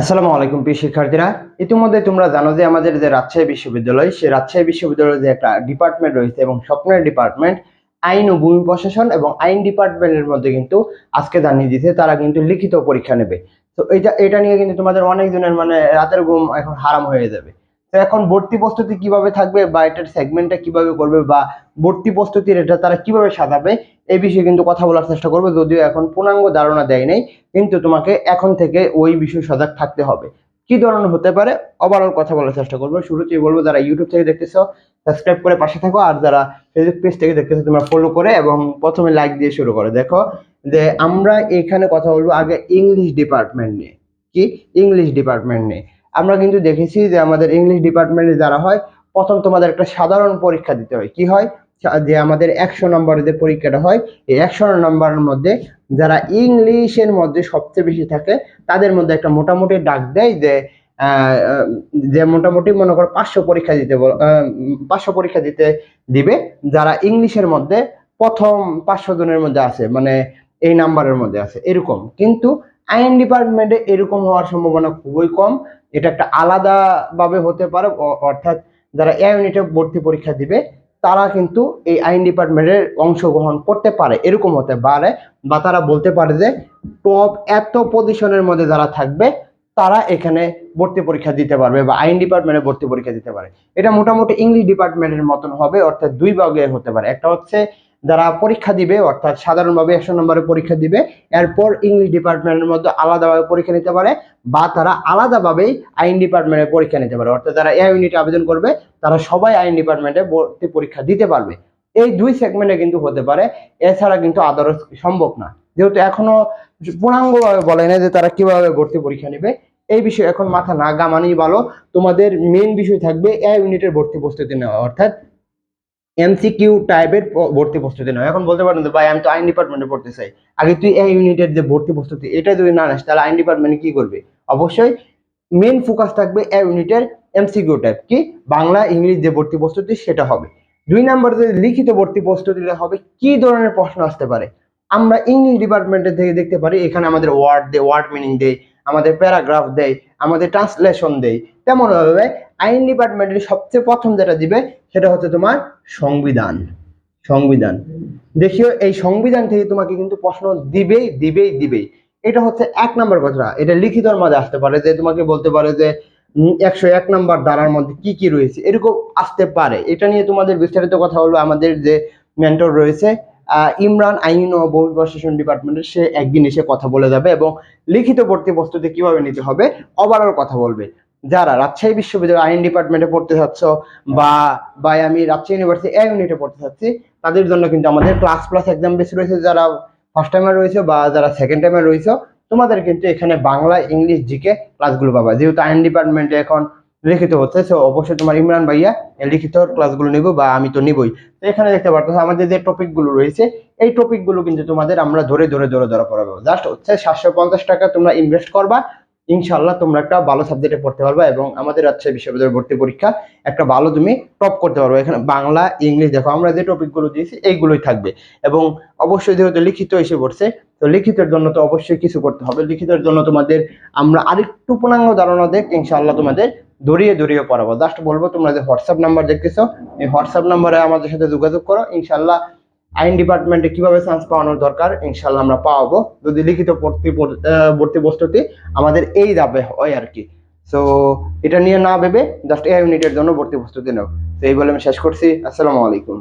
আসসালামু আলাইকুম, প্রিয় শিক্ষার্থীরা। ইতিমধ্যে তোমরা জানো যে আমাদের যে রাজশাহী বিশ্ববিদ্যালয়, সেই রাজশাহী বিশ্ববিদ্যালয়ের যে একটা ডিপার্টমেন্ট রয়েছে এবং স্বপ্নের ডিপার্টমেন্ট আইন ও ভূমি প্রশাসন এবং আইন ডিপার্টমেন্টের মধ্যে কিন্তু আজকে জানিয়ে দিয়েছে, তারা কিন্তু লিখিত পরীক্ষা নেবে। তো এটা এটা নিয়ে কিন্তু তোমাদের অনেকজনের মানে রাতের ঘুম এখন হারাম হয়ে যাবে। তো এখন ভর্তি প্রস্তুতি কীভাবে থাকবে বা এটার সেগমেন্টটা কীভাবে করবে বা ভর্তি প্রস্তুতির এটা তারা কীভাবে সাজাবে এই বিষয়ে কিন্তু কথা বলার চেষ্টা করবে। যদিও এখন পূর্ণাঙ্গ ধারণা দেয় নাই, কিন্তু তোমাকে এখন থেকে ওই বিষয়ে সজাগ থাকতে হবে। কি ধরনের হতে পারে? ওভারঅল কথা বলার চেষ্টা করব। শুরুতেই বলব, যারা ইউটিউব থেকে দেখতেছো সাবস্ক্রাইব করে পাশে থাকো। আর যারা ফেসবুক পেজ থেকে দেখতেছো, তোমরা ফলো করে এবং প্রথমে লাইক দিয়ে শুরু করো। দেখো যে আমরা এখানে কথা বলব আগে ইংলিশ ডিপার্টমেন্ট নিয়ে। কি? ইংলিশ ডিপার্টমেন্ট নিয়ে। আমরা কিন্তু দেখেছি যে আমাদের ইংলিশ ডিপার্টমেন্টে যারা হয়, প্রথম তোমাদের একটা সাধারণ পরীক্ষা দিতে হয়। কি হয়? যে আমাদের একশো নম্বরের যে পরীক্ষাটা হয়, এই একশো নম্বরের মধ্যে যারা ইংলিশের মধ্যে সবচেয়ে বেশি থাকে, তাদের মধ্যে একটা মোটামুটি ডাক দেয় যে যে মোটামুটি মনে করো পাঁচশো পরীক্ষা দিতে পাঁচশো পরীক্ষা দিতে দিবে, যারা ইংলিশের মধ্যে প্রথম পাঁচশো জনের মধ্যে আছে মানে এই নাম্বারের মধ্যে আছে, এরকম। কিন্তু আইন ডিপার্টমেন্টে এরকম হওয়ার সম্ভাবনা খুবই কম। এটা একটা আলাদাভাবে হতে পারে অর্থাৎ যারা এ ইউনিটে ভর্তি পরীক্ষা দিবে তারা কিন্তু এই আইন ডিপার্টমেন্টের অংশগ্রহণ করতে পারে, এরকম হতে পারে বা তারা বলতে পারে যে টপ এত পজিশনের মধ্যে যারা থাকবে, তারা এখানে ভর্তি পরীক্ষা দিতে পারবে বা আইন ডিপার্টমেন্টে ভর্তি পরীক্ষা দিতে পারে। এটা মোটামুটি ইংলিশ ডিপার্টমেন্টের মতন হবে, অর্থাৎ দুই ভাগে হতে পারে। একটা হচ্ছে যারা পরীক্ষা দিবে, অর্থাৎ সাধারণভাবে একশো নম্বরে পরীক্ষা দিবে, এরপর ইংলিশ ডিপার্টমেন্টের মধ্যে আলাদাভাবে পরীক্ষা নিতে পারে বা তারা আলাদাভাবেই আইন ডিপার্টমেন্টে পরীক্ষা নিতে পারে। অর্থাৎ যারা এ ইউনিটে আবেদন করবে, তারা সবাই আইন ডিপার্টমেন্টে ভর্তি পরীক্ষা দিতে পারবে। এই দুই সেগমেন্টে কিন্তু হতে পারে। এছাড়া কিন্তু আদারস সম্ভব না। যেহেতু এখনও পূর্ণাঙ্গভাবে বলে না যে তারা কীভাবে ভর্তি পরীক্ষা নেবে, এই বিষয়ে এখন মাথা না গামানি ভালো। তোমাদের মেন বিষয় থাকবে এ ইউনিটের ভর্তি প্রস্তুতি নেওয়া। অর্থাৎ এমসিকিউ টাইপের ভর্তি প্রস্তুতি নয়। এখন বলতে পারেন ভাই, আমি তো আইন ডিপার্টমেন্টে পড়তে চাই। আগে তুই এ ইউনিটের যে ভর্তি প্রস্তুতি, এটা যদি না নাস, তাহলে আইন ডিপার্টমেন্টে কি করবে? অবশ্যই মেন ফোকাস থাকবে এ ইউনিটের এমসিকিউ টাইপ কি? বাংলা, ইংলিশ যে ভর্তি প্রস্তুতি, সেটা হবে। দুই নাম্বার যে লিখিত ভর্তি প্রস্তুতিটা হবে, কি ধরনের প্রশ্ন আসতে পারে? আমরা ইংলিশ ডিপার্টমেন্টের থেকে দেখতে পারি, এখানে আমাদের ওয়ার্ড দেয় ওয়ার্ড মিনিং দেয়, আমাদের প্যারাগ্রাফ দেয়, আমাদের ট্রান্সলেশন দেয়। তেমন ভাবে আইন ডিপার্টমেন্টের সবচেয়ে প্রথম যেটা দিবে, সেটা হচ্ছে তোমার সংবিধান। সংবিধান। দেখিও, এই সংবিধান থেকে তোমাকে কিন্তু প্রশ্ন দিবেই দিবেই দিবেই। এটা হচ্ছে এক নম্বর কথা। এটা লিখিতর মাঝে আসতে পারে যে তোমাকে বলতে পারে যে একশো এক নম্বর ধারার মধ্যে কি কি রয়েছে। এরকম আসতে পারে। এটা নিয়ে তোমাদের বিস্তারিত কথা হলো আমাদের যে মেন্টর রয়েছে ইমরান আইন ও ভূমি প্রশাসন ডিপার্টমেন্টের সে একদিন এসে কথা বলে যাবে এবং লিখিত ভর্তি প্রস্তুতি কীভাবে নিতে হবে ওভারঅল কথা বলবে। যারা রাজশাহী বিশ্ববিদ্যালয় আইন ডিপার্টমেন্টে পড়তে চাচ্ছ বা বা আমি রাজশাহী ইউনিভার্সিটি এ ইউনিটে পড়তে চাচ্ছি, তাদের জন্য কিন্তু আমাদের ক্লাস প্লাস এক্সাম বেশি রয়েছে। যারা ফার্স্ট টাইমে রয়েছে বা যারা সেকেন্ড টাইমে রয়েছে, তোমাদের কিন্তু এখানে বাংলা, ইংলিশ জিকে ক্লাসগুলো পাবা। যেহেতু আইন ডিপার্টমেন্টে এখন লিখিত হচ্ছে সো অবশ্যই তোমার ইমরান ভাইয়া লিখিত ক্লাসগুলো নিব বা আমি তো নিবই। তো এখানে দেখতে পারতো আমাদের যে টপিকগুলো রয়েছে, এই টপিকগুলো কিন্তু তোমাদের আমরা ধরে ধরে ধরে ধরে পড়াবো। জাস্ট হচ্ছে সাতশো পঞ্চাশ টাকা তোমরা ইনভেস্ট করবা ইনশাল্লাহ তোমরা একটা ভালো সাবজেক্টে পড়তে পারবা এবং আমাদের রাজশাহী বিশ্ববিদ্যালয় ভর্তি পরীক্ষা একটা ভালো তুমি টপ করতে পারবে। এখানে বাংলা, ইংলিশ দেখো, আমরা যে টপিকগুলো দিয়েছি এইগুলোই থাকবে। এবং অবশ্যই যেহেতু লিখিত এসে পড়ছে, তো লিখিতের জন্য তো অবশ্যই কিছু করতে হবে। লিখিতের জন্য তোমাদের আমরা আরেকটু পূর্ণাঙ্গ ধারণা দেখ ইনশাল্লাহ তোমাদের দড়িয়ে দড়িয়ে পড়াবো। জাস্ট বলব তোমরা যে হোয়াটসঅ্যাপ নাম্বার দেখতেছো, এই হোয়াটসঅ্যাপ নাম্বারে আমাদের সাথে যোগাযোগ করো। ইনশাআল্লাহ আইন ডিপার্টমেন্টে কীভাবে চান্স পাওয়ানোর দরকার, ইনশাআল্লাহ আমরা পাওয়াবো। যদি লিখিত ভর্তি পর- ভর্তি প্রস্তুতি আমাদের এই দাবে হয় আর কি। সো এটা নিয়ে না ভেবে জাস্ট এ ইউনিটের জন্য ভর্তি প্রস্তুতি নাও। তো এই বলে আমি শেষ করছি। আসসালামু আলাইকুম।